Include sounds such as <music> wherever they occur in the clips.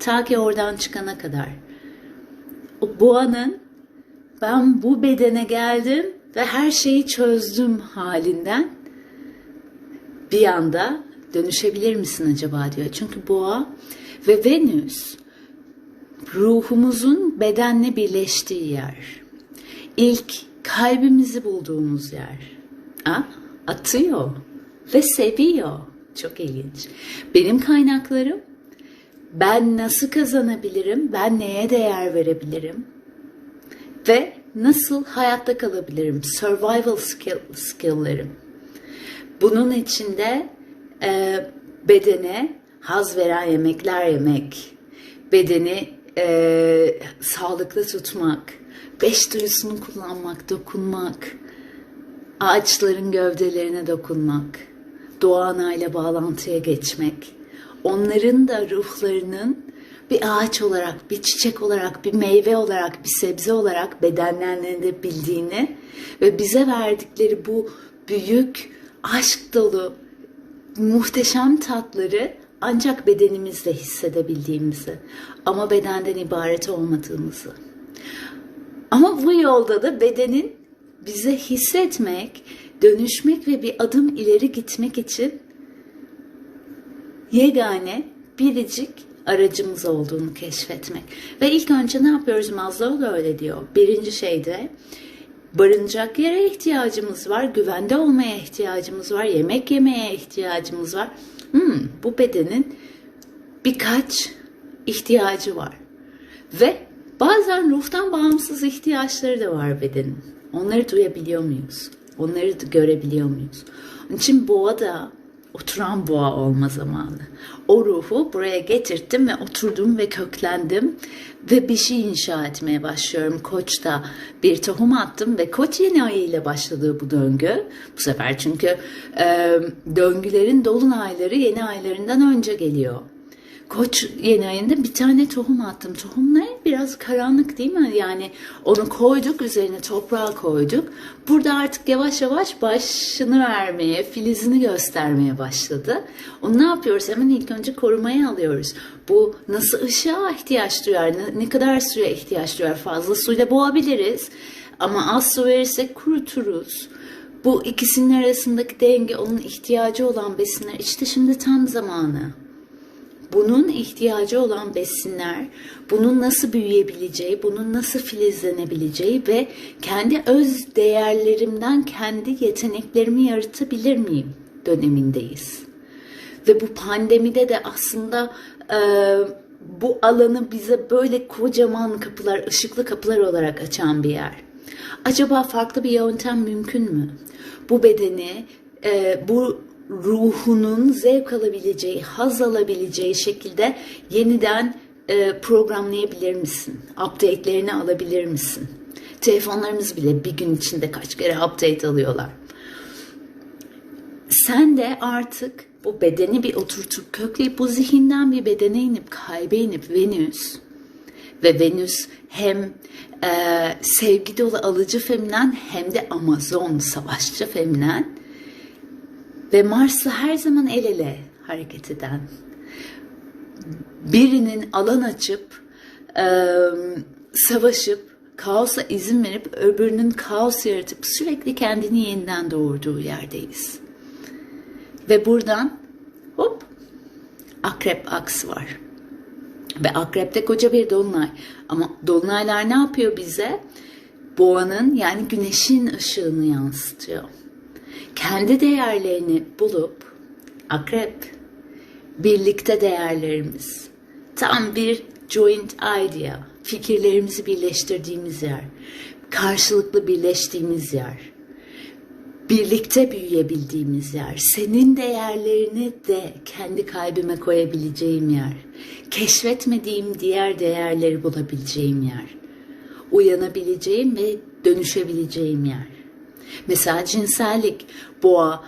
Ta ki oradan çıkana kadar. O boğanın ben bu bedene geldim ve her şeyi çözdüm halinden bir anda dönüşebilir misin acaba diyor. Çünkü boğa ve Venüs ruhumuzun bedenle birleştiği yer. İlk kalbimizi bulduğumuz yer. Ha? Atıyor ve seviyor. Çok ilginç. Benim kaynaklarım ben nasıl kazanabilirim? Ben neye değer verebilirim? Ve nasıl hayatta kalabilirim? Survival skill, skill'lerim. Bunun içinde e, bedene haz veren yemekler yemek, bedeni e, sağlıklı tutmak, beş duyusunu kullanmak, dokunmak, ağaçların gövdelerine dokunmak, doğa anayla bağlantıya geçmek, onların da ruhlarının bir ağaç olarak, bir çiçek olarak, bir meyve olarak, bir sebze olarak bedenlerinde bildiğini ve bize verdikleri bu büyük aşk dolu muhteşem tatları ancak bedenimizde hissedebildiğimizi ama bedenden ibaret olmadığımızı. Ama bu yolda da bedenin bize hissetmek, dönüşmek ve bir adım ileri gitmek için yegane biricik aracımız olduğunu keşfetmek. Ve ilk önce ne yapıyoruz? Maslow da öyle diyor. Birinci şeyde barınacak yere ihtiyacımız var, güvende olmaya ihtiyacımız var, yemek yemeye ihtiyacımız var. Hmm, bu bedenin birkaç ihtiyacı var. Ve bazen ruhtan bağımsız ihtiyaçları da var bedenin. Onları duyabiliyor muyuz? Onları görebiliyor muyuz? Onun için boğa da oturan boğa olma zamanı. O ruhu buraya getirttim ve oturdum ve köklendim ve bir şey inşa etmeye başlıyorum. Koç'ta bir tohum attım ve koç yeni ayı ile başladığı bu döngü. Bu sefer çünkü e, döngülerin dolunayları yeni aylarından önce geliyor. Koç yeni ayında bir tane tohum attım. Tohum ne? Biraz karanlık değil mi? Yani onu koyduk, üzerine toprağa koyduk. Burada artık yavaş yavaş başını vermeye, filizini göstermeye başladı. Onu ne yapıyoruz? Hemen ilk önce korumaya alıyoruz. Bu nasıl ışığa ihtiyaç duyar? Ne kadar suya ihtiyaç duyar? Fazla suyla boğabiliriz. Ama az su verirsek kuruturuz. Bu ikisinin arasındaki denge, onun ihtiyacı olan besinler işte şimdi tam zamanı bunun ihtiyacı olan besinler, bunun nasıl büyüyebileceği, bunun nasıl filizlenebileceği ve kendi öz değerlerimden kendi yeteneklerimi yaratabilir miyim dönemindeyiz. Ve bu pandemide de aslında e, bu alanı bize böyle kocaman kapılar, ışıklı kapılar olarak açan bir yer. Acaba farklı bir yöntem mümkün mü? Bu bedeni, e, bu ruhunun zevk alabileceği, haz alabileceği şekilde yeniden e, programlayabilir misin? Update'lerini alabilir misin? Telefonlarımız bile bir gün içinde kaç kere update alıyorlar. Sen de artık bu bedeni bir oturtup kökleyip bu zihinden bir bedene inip kalbe inip Venüs ve Venüs hem e, sevgi dolu alıcı feminen hem de Amazon savaşçı feminen ve Mars'ı her zaman el ele hareket eden birinin alan açıp e, savaşıp kaosa izin verip öbürünün kaos yaratıp sürekli kendini yeniden doğurduğu yerdeyiz. Ve buradan hop akrep aksı var. Ve akrepte koca bir dolunay. Ama dolunaylar ne yapıyor bize? Boğanın yani güneşin ışığını yansıtıyor kendi değerlerini bulup akrep birlikte değerlerimiz tam bir joint idea fikirlerimizi birleştirdiğimiz yer karşılıklı birleştiğimiz yer birlikte büyüyebildiğimiz yer senin değerlerini de kendi kalbime koyabileceğim yer keşfetmediğim diğer değerleri bulabileceğim yer uyanabileceğim ve dönüşebileceğim yer Mesela cinsellik boğa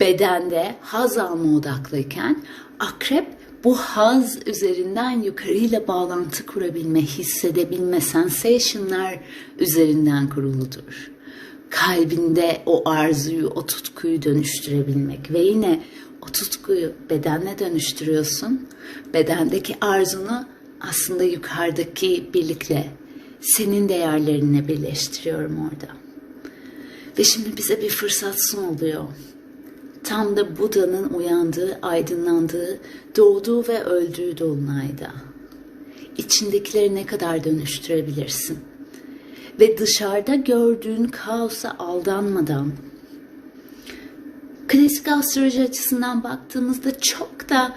bedende haz alma odaklıyken akrep bu haz üzerinden yukarıyla bağlantı kurabilme, hissedebilme, sensationlar üzerinden kuruludur. Kalbinde o arzuyu, o tutkuyu dönüştürebilmek ve yine o tutkuyu bedenle dönüştürüyorsun. Bedendeki arzunu aslında yukarıdaki birlikle senin değerlerini birleştiriyorum orada. Ve şimdi bize bir fırsat sunuluyor. Tam da Buda'nın uyandığı, aydınlandığı, doğduğu ve öldüğü dolunayda. İçindekileri ne kadar dönüştürebilirsin? Ve dışarıda gördüğün kaosa aldanmadan, klasik astroloji açısından baktığımızda çok da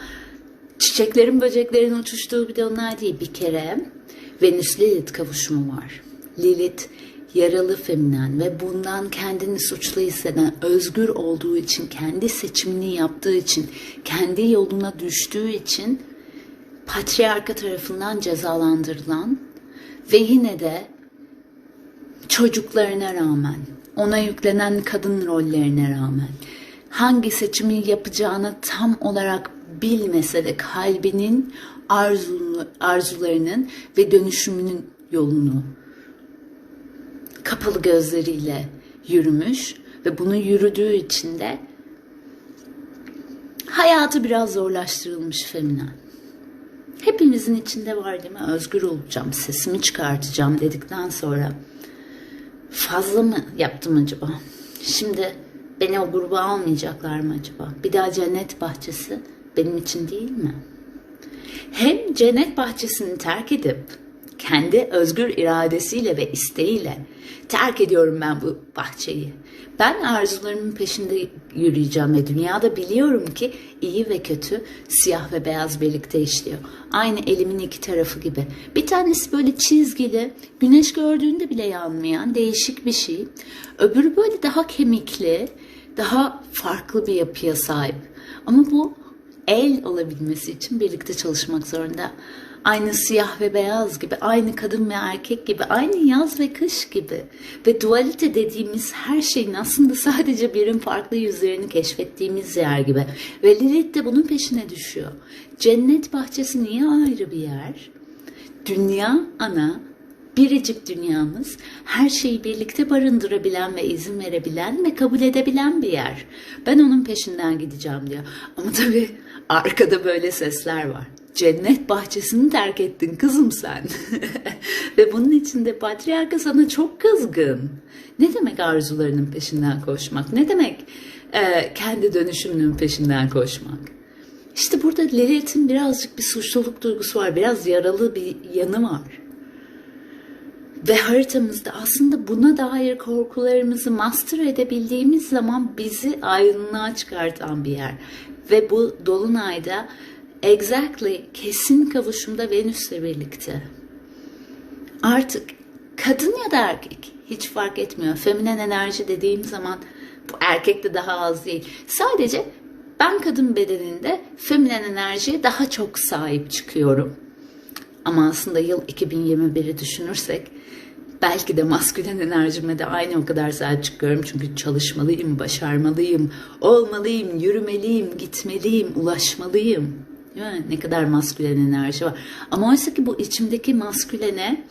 çiçeklerin böceklerin uçuştuğu bir dolunay değil. Bir kere Venüs Lilith kavuşumu var. Lilith yaralı feminen ve bundan kendini suçlu hisseden, özgür olduğu için, kendi seçimini yaptığı için, kendi yoluna düştüğü için patriarka tarafından cezalandırılan ve yine de çocuklarına rağmen, ona yüklenen kadın rollerine rağmen, hangi seçimi yapacağını tam olarak bilmese de kalbinin arzularının ve dönüşümünün yolunu kapalı gözleriyle yürümüş ve bunu yürüdüğü için de hayatı biraz zorlaştırılmış feminen. Hepimizin içinde var değil mi? Özgür olacağım, sesimi çıkartacağım dedikten sonra fazla mı yaptım acaba? Şimdi beni o gruba almayacaklar mı acaba? Bir daha cennet bahçesi benim için değil mi? Hem cennet bahçesini terk edip kendi özgür iradesiyle ve isteğiyle terk ediyorum ben bu bahçeyi. Ben arzularımın peşinde yürüyeceğim ve dünyada biliyorum ki iyi ve kötü, siyah ve beyaz birlikte işliyor. Aynı elimin iki tarafı gibi. Bir tanesi böyle çizgili, güneş gördüğünde bile yanmayan değişik bir şey. Öbürü böyle daha kemikli, daha farklı bir yapıya sahip. Ama bu el olabilmesi için birlikte çalışmak zorunda. Aynı siyah ve beyaz gibi, aynı kadın ve erkek gibi, aynı yaz ve kış gibi. Ve dualite dediğimiz her şeyin aslında sadece birin farklı yüzlerini keşfettiğimiz yer gibi. Ve Lilith de bunun peşine düşüyor. Cennet bahçesi niye ayrı bir yer? Dünya ana, biricik dünyamız her şeyi birlikte barındırabilen ve izin verebilen ve kabul edebilen bir yer. Ben onun peşinden gideceğim diyor. Ama tabii arkada böyle sesler var. Cennet bahçesini terk ettin kızım sen. <laughs> ve bunun içinde patriarka sana çok kızgın. Ne demek arzularının peşinden koşmak? Ne demek e, kendi dönüşümünün peşinden koşmak? İşte burada Lilith'in birazcık bir suçluluk duygusu var. Biraz yaralı bir yanı var. Ve haritamızda aslında buna dair korkularımızı master edebildiğimiz zaman bizi aydınlığa çıkartan bir yer. Ve bu dolunayda exactly kesin kavuşumda Venüs'le birlikte. Artık kadın ya da erkek hiç fark etmiyor. Feminen enerji dediğim zaman bu erkekte daha az değil. Sadece ben kadın bedeninde feminen enerjiye daha çok sahip çıkıyorum. Ama aslında yıl 2021'i düşünürsek belki de maskülen enerjime de aynı o kadar sahip çıkıyorum. Çünkü çalışmalıyım, başarmalıyım, olmalıyım, yürümeliyim, gitmeliyim, ulaşmalıyım. Ne kadar maskülen enerji var. Ama oysa ki bu içimdeki maskülene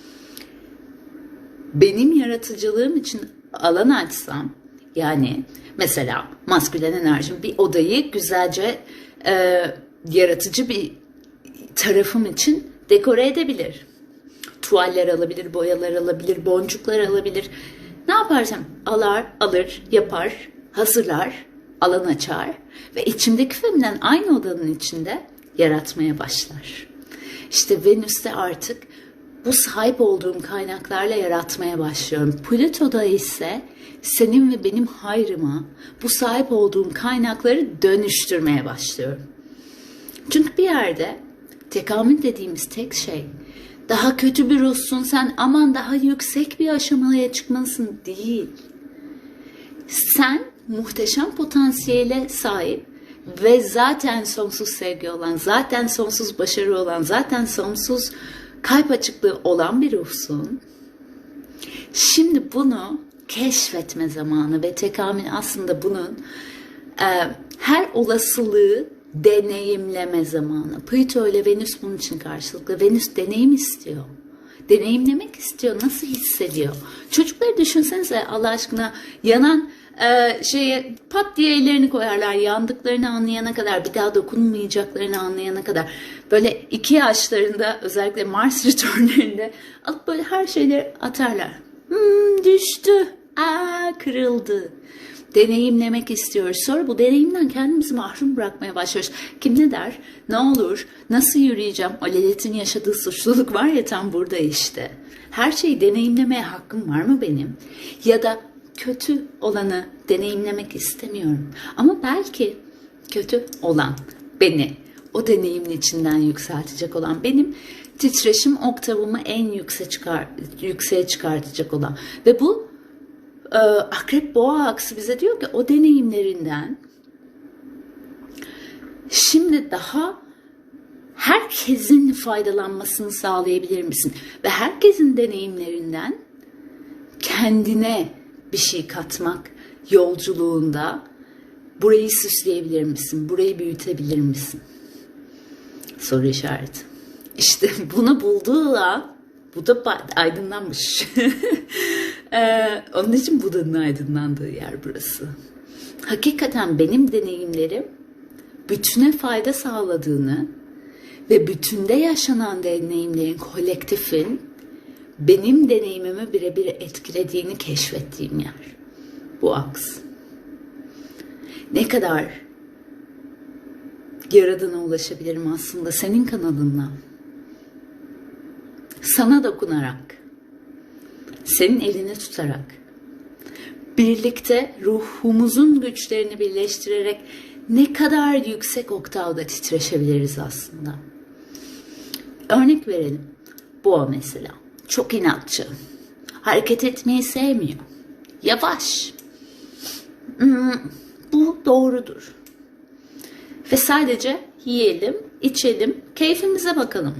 benim yaratıcılığım için alan açsam yani mesela maskülen enerjim bir odayı güzelce e, yaratıcı bir tarafım için dekore edebilir. Tuvaller alabilir, boyalar alabilir, boncuklar alabilir. Ne yaparsam alar, alır, yapar, hazırlar, alan açar ve içimdeki feminen aynı odanın içinde yaratmaya başlar. İşte Venüs'te artık bu sahip olduğum kaynaklarla yaratmaya başlıyorum. Plüto'da ise senin ve benim hayrıma bu sahip olduğum kaynakları dönüştürmeye başlıyorum. Çünkü bir yerde tekamül dediğimiz tek şey daha kötü bir ruhsun sen aman daha yüksek bir aşamaya çıkmalısın değil. Sen muhteşem potansiyele sahip ve zaten sonsuz sevgi olan, zaten sonsuz başarı olan, zaten sonsuz kalp açıklığı olan bir ruhsun. Şimdi bunu keşfetme zamanı ve tekamül aslında bunun e, her olasılığı deneyimleme zamanı. Plüto ile Venüs bunun için karşılıklı. Venüs deneyim istiyor. Deneyimlemek istiyor. Nasıl hissediyor? Çocukları düşünsenize Allah aşkına yanan e, şeye pat diye ellerini koyarlar yandıklarını anlayana kadar bir daha dokunmayacaklarını anlayana kadar böyle iki yaşlarında özellikle Mars <laughs> returnlerinde alıp böyle her şeyleri atarlar. Hmm, düştü. Aa kırıldı. Deneyimlemek istiyoruz. Sonra bu deneyimden kendimizi mahrum bırakmaya başlıyoruz. Kim ne der? Ne olur? Nasıl yürüyeceğim? O Lilith'in yaşadığı suçluluk var ya tam burada işte. Her şeyi deneyimlemeye hakkım var mı benim? Ya da kötü olanı deneyimlemek istemiyorum. Ama belki kötü olan beni o deneyimin içinden yükseltecek olan benim titreşim oktavımı en yükseğe, çıkar, yükseğe çıkartacak olan ve bu e, akrep boğa aksı bize diyor ki o deneyimlerinden şimdi daha herkesin faydalanmasını sağlayabilir misin? Ve herkesin deneyimlerinden kendine bir şey katmak yolculuğunda burayı süsleyebilir misin? Burayı büyütebilir misin? Soru işareti. İşte <laughs> bunu bulduğu an bu da aydınlanmış. <laughs> ee, onun için Buda'nın aydınlandığı yer burası. Hakikaten benim deneyimlerim bütüne fayda sağladığını ve bütünde yaşanan deneyimlerin kolektifin benim deneyimimi birebir etkilediğini keşfettiğim yer. Bu aks. Ne kadar Yaradan'a ulaşabilirim aslında senin kanalınla. Sana dokunarak, senin elini tutarak, birlikte ruhumuzun güçlerini birleştirerek ne kadar yüksek oktavda titreşebiliriz aslında. Örnek verelim. Boğa mesela. Çok inatçı. Hareket etmeyi sevmiyor. Yavaş. Hmm, bu doğrudur. Ve sadece yiyelim, içelim, keyfimize bakalım.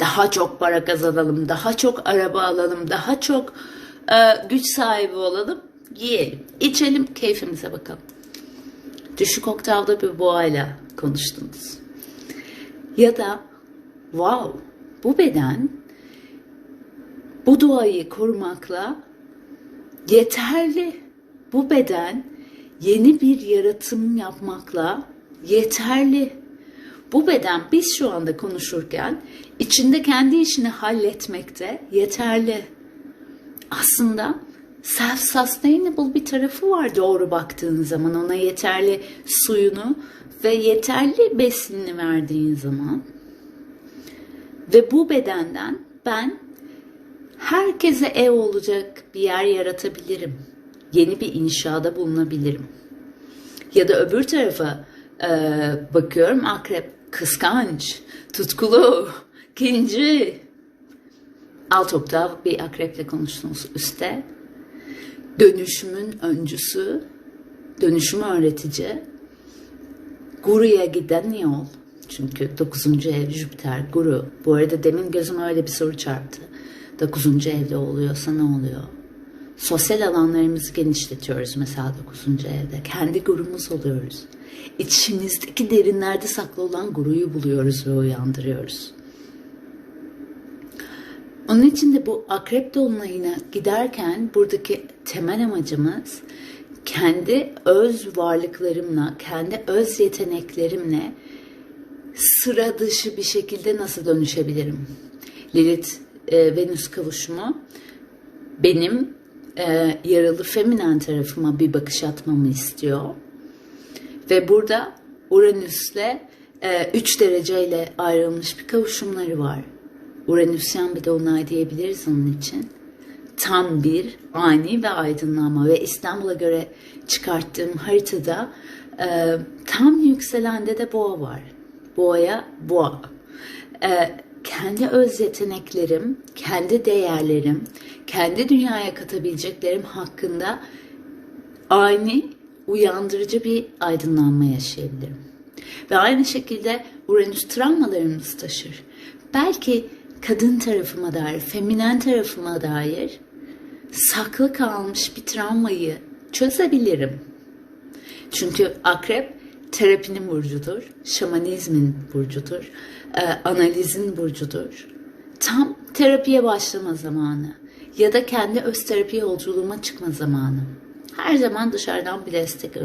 Daha çok para kazanalım, daha çok araba alalım, daha çok e, güç sahibi olalım, yiyelim, içelim, keyfimize bakalım. Düşük oktavda bir boğayla konuştunuz. Ya da wow bu beden bu doğayı korumakla yeterli. Bu beden yeni bir yaratım yapmakla yeterli. Bu beden biz şu anda konuşurken içinde kendi işini halletmekte yeterli. Aslında self-sustainable bir tarafı var doğru baktığın zaman ona yeterli suyunu ve yeterli besinini verdiğin zaman ve bu bedenden ben herkese ev olacak bir yer yaratabilirim. Yeni bir inşada bulunabilirim. Ya da öbür tarafa e, bakıyorum akrep kıskanç, tutkulu, <laughs> kinci. Alt oktav bir akreple konuştunuz üstte. Dönüşümün öncüsü, dönüşümü öğretici. Guru'ya giden yol. Çünkü 9. ev Jüpiter, Guru. Bu arada demin gözüme öyle bir soru çarptı. 9. evde oluyorsa ne oluyor? Sosyal alanlarımızı genişletiyoruz mesela 9. evde. Kendi gurumuz oluyoruz. İçimizdeki derinlerde saklı olan guruyu buluyoruz ve uyandırıyoruz. Onun için de bu akrep dolunayına giderken buradaki temel amacımız kendi öz varlıklarımla, kendi öz yeteneklerimle sıra dışı bir şekilde nasıl dönüşebilirim? Lilith e, Venüs kavuşumu benim e, yaralı feminen tarafıma bir bakış atmamı istiyor. Ve burada Uranüs'le 3 e, dereceyle ayrılmış bir kavuşumları var. Uranüsyen bir dolunay diyebiliriz onun için. Tam bir ani ve aydınlanma ve İstanbul'a göre çıkarttığım haritada e, tam yükselende de boğa var. Boğaya boğa. E, kendi öz yeteneklerim, kendi değerlerim, kendi dünyaya katabileceklerim hakkında ani uyandırıcı bir aydınlanma yaşayabilirim. Ve aynı şekilde Uranüs travmalarımızı taşır. Belki kadın tarafıma dair, feminen tarafıma dair saklı kalmış bir travmayı çözebilirim. Çünkü akrep terapinin burcudur, şamanizmin burcudur, e, analizin burcudur. Tam terapiye başlama zamanı ya da kendi öz terapi yolculuğuma çıkma zamanı. her zaman dışarıdan bir destek